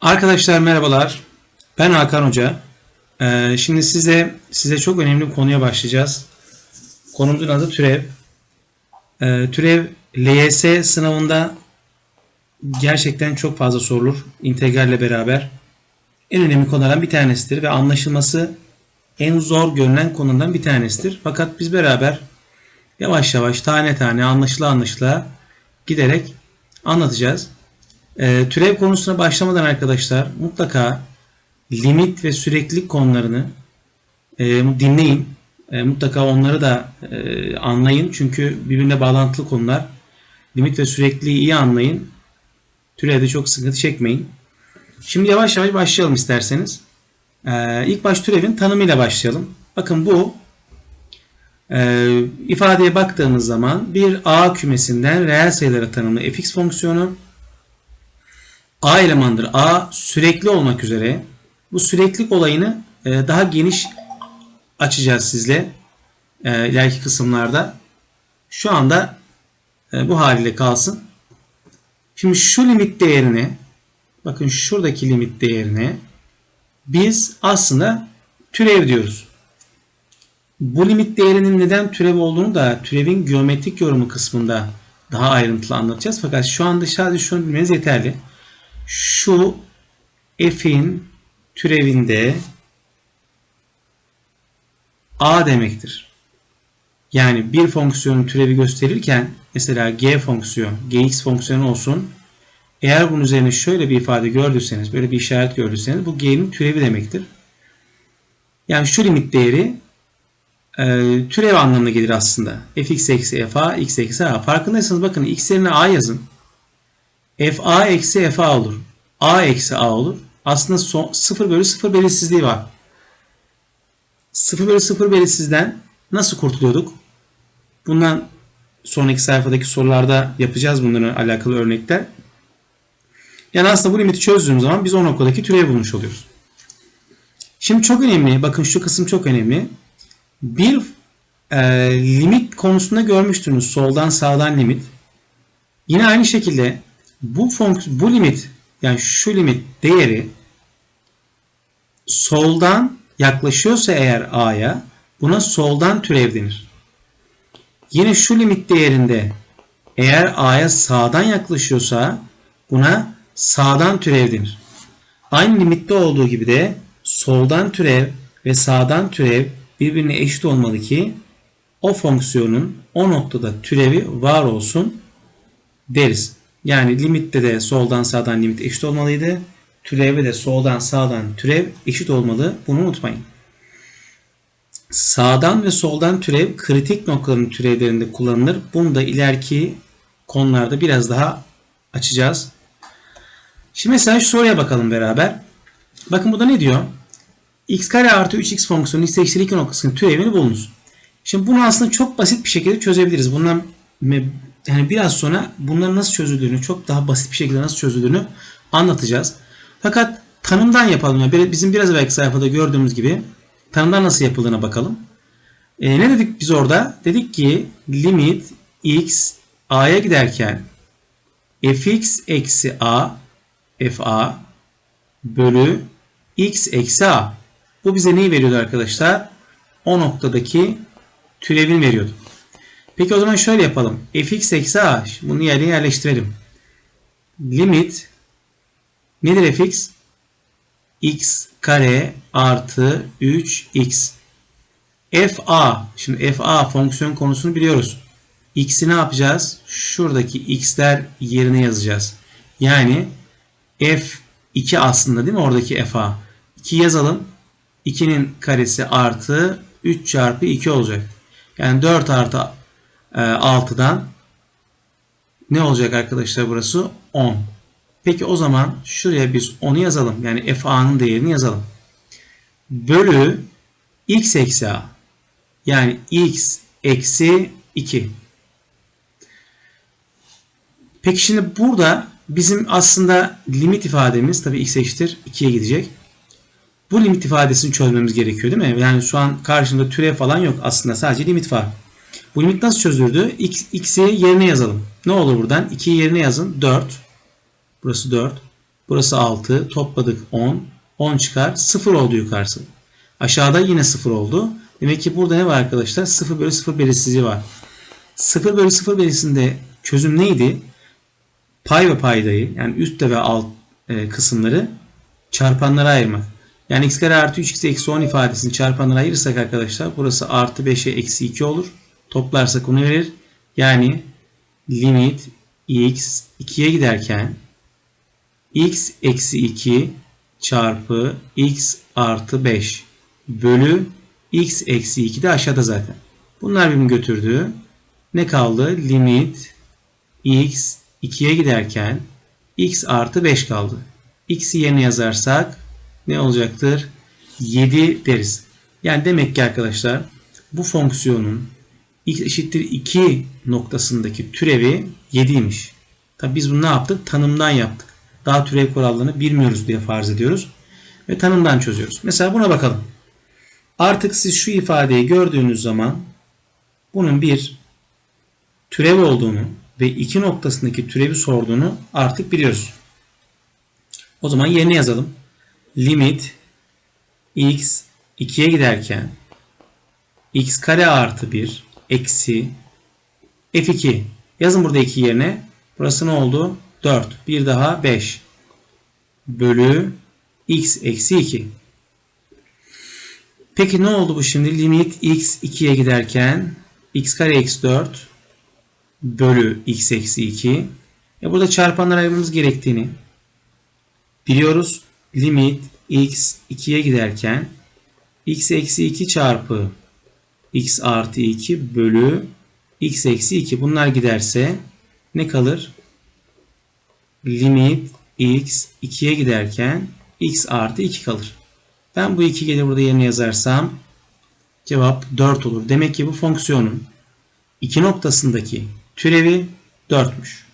Arkadaşlar merhabalar. Ben Hakan Hoca. Ee, şimdi size size çok önemli bir konuya başlayacağız. Konumuzun adı türev. Ee, türev LYS sınavında gerçekten çok fazla sorulur. İntegralle beraber. En önemli konulardan bir tanesidir ve anlaşılması en zor görünen konudan bir tanesidir. Fakat biz beraber yavaş yavaş tane tane anlaşıla anlaşıla giderek anlatacağız. Ee, türev konusuna başlamadan arkadaşlar mutlaka limit ve süreklilik konularını e, dinleyin. E, mutlaka onları da e, anlayın. Çünkü birbirine bağlantılı konular. Limit ve sürekliliği iyi anlayın. Türevde çok sıkıntı çekmeyin. Şimdi yavaş yavaş başlayalım isterseniz. E, ilk baş türevin tanımıyla başlayalım. Bakın bu e, ifadeye baktığımız zaman bir A kümesinden reel sayılara tanımlı fx fonksiyonu A elemandır. A sürekli olmak üzere. Bu süreklilik olayını e, daha geniş açacağız sizle e, ileriki kısımlarda. Şu anda e, bu haliyle kalsın. Şimdi şu limit değerini bakın şuradaki limit değerine biz aslında türev diyoruz. Bu limit değerinin neden türev olduğunu da türevin geometrik yorumu kısmında daha ayrıntılı anlatacağız. Fakat şu anda sadece şunu bilmeniz yeterli şu f'in türevinde a demektir. Yani bir fonksiyonun türevi gösterirken mesela g fonksiyon, gx fonksiyonu olsun. Eğer bunun üzerine şöyle bir ifade gördüyseniz, böyle bir işaret gördüyseniz bu g'nin türevi demektir. Yani şu limit değeri e, türev anlamına gelir aslında. fx eksi fa, x eksi a. Farkındaysanız bakın x yerine a yazın fa eksi fa olur. a eksi a olur. Aslında son, 0 bölü 0 belirsizliği var. 0 bölü 0 belirsizden nasıl kurtuluyorduk? Bundan sonraki sayfadaki sorularda yapacağız bunların alakalı örnekler. Yani aslında bu limiti çözdüğümüz zaman biz o noktadaki türevi bulmuş oluyoruz. Şimdi çok önemli. Bakın şu kısım çok önemli. Bir e, limit konusunda görmüştünüz. Soldan sağdan limit. Yine aynı şekilde bu bu limit yani şu limit değeri soldan yaklaşıyorsa eğer a'ya buna soldan türev denir. Yine şu limit değerinde eğer a'ya sağdan yaklaşıyorsa buna sağdan türev denir. Aynı limitte olduğu gibi de soldan türev ve sağdan türev birbirine eşit olmalı ki o fonksiyonun o noktada türevi var olsun deriz. Yani limitte de soldan sağdan limit eşit olmalıydı. Türevde de soldan sağdan türev eşit olmalı. Bunu unutmayın. Sağdan ve soldan türev kritik noktaların türevlerinde kullanılır. Bunu da ileriki konularda biraz daha açacağız. Şimdi mesela şu soruya bakalım beraber. Bakın bu da ne diyor? x kare artı 3x fonksiyonu x eşittir 2 noktasının türevini bulunuz. Şimdi bunu aslında çok basit bir şekilde çözebiliriz. Bundan yani biraz sonra bunların nasıl çözüldüğünü, çok daha basit bir şekilde nasıl çözüldüğünü anlatacağız. Fakat tanımdan yapalım. Yani bizim biraz evvelki sayfada gördüğümüz gibi tanımdan nasıl yapıldığına bakalım. E, ne dedik biz orada? Dedik ki limit x a'ya giderken fx eksi a fa bölü x eksi a. Bu bize neyi veriyordu arkadaşlar? O noktadaki türevini veriyordu. Peki o zaman şöyle yapalım. fx eksi a. Bunu yerine yerleştirelim. Limit nedir fx? x kare artı 3x. fa. Şimdi fa fonksiyon konusunu biliyoruz. x'i ne yapacağız? Şuradaki x'ler yerine yazacağız. Yani f2 aslında değil mi? Oradaki fa. 2 yazalım. 2'nin karesi artı 3 çarpı 2 olacak. Yani 4 artı 6'dan e, ne olacak arkadaşlar burası? 10. Peki o zaman şuraya biz 10'u yazalım. Yani fa'nın değerini yazalım. Bölü x eksi a. Yani x eksi 2. Peki şimdi burada bizim aslında limit ifademiz tabii x eşittir 2'ye gidecek. Bu limit ifadesini çözmemiz gerekiyor değil mi? Yani şu an karşımda türev falan yok. Aslında sadece limit var. Bu limit nasıl çözülürdü? X, x'i yerine yazalım. Ne olur buradan? 2'yi yerine yazın. 4. Burası 4. Burası 6. Topladık 10. 10 çıkar. 0 oldu yukarısı. Aşağıda yine 0 oldu. Demek ki burada ne var arkadaşlar? 0 bölü 0 belirsizliği var. 0 bölü 0 berisinde çözüm neydi? Pay ve paydayı yani üstte ve alt e, kısımları çarpanlara ayırmak. Yani x kare artı 3x eksi 10 ifadesini çarpanlara ayırırsak arkadaşlar burası artı 5'e eksi 2 olur. Toplarsak onu verir. Yani limit x 2'ye giderken x eksi 2 çarpı x artı 5 bölü x eksi 2 de aşağıda zaten. Bunlar birbirini götürdü. Ne kaldı? Limit x 2'ye giderken x artı 5 kaldı. x'i yerine yazarsak ne olacaktır? 7 deriz. Yani demek ki arkadaşlar bu fonksiyonun x eşittir 2 noktasındaki türevi 7'ymiş. Tabi biz bunu ne yaptık? Tanımdan yaptık. Daha türev kurallarını bilmiyoruz diye farz ediyoruz. Ve tanımdan çözüyoruz. Mesela buna bakalım. Artık siz şu ifadeyi gördüğünüz zaman bunun bir türev olduğunu ve iki noktasındaki türevi sorduğunu artık biliyoruz. O zaman yerine yazalım. Limit x 2'ye giderken x kare artı 1 eksi f2 yazın burada 2 yerine. Burası ne oldu? 4. Bir daha 5 bölü x eksi 2. Peki ne oldu bu şimdi? Limit x 2'ye giderken x kare eksi 4 bölü x eksi 2. E burada çarpanlar ayırmamız gerektiğini biliyoruz. Limit x 2'ye giderken x eksi 2 çarpı x artı 2 bölü x eksi 2. Bunlar giderse ne kalır? Limit x 2'ye giderken x artı 2 kalır. Ben bu 2 gelir burada yerine yazarsam cevap 4 olur. Demek ki bu fonksiyonun iki noktasındaki türevi 4'müş.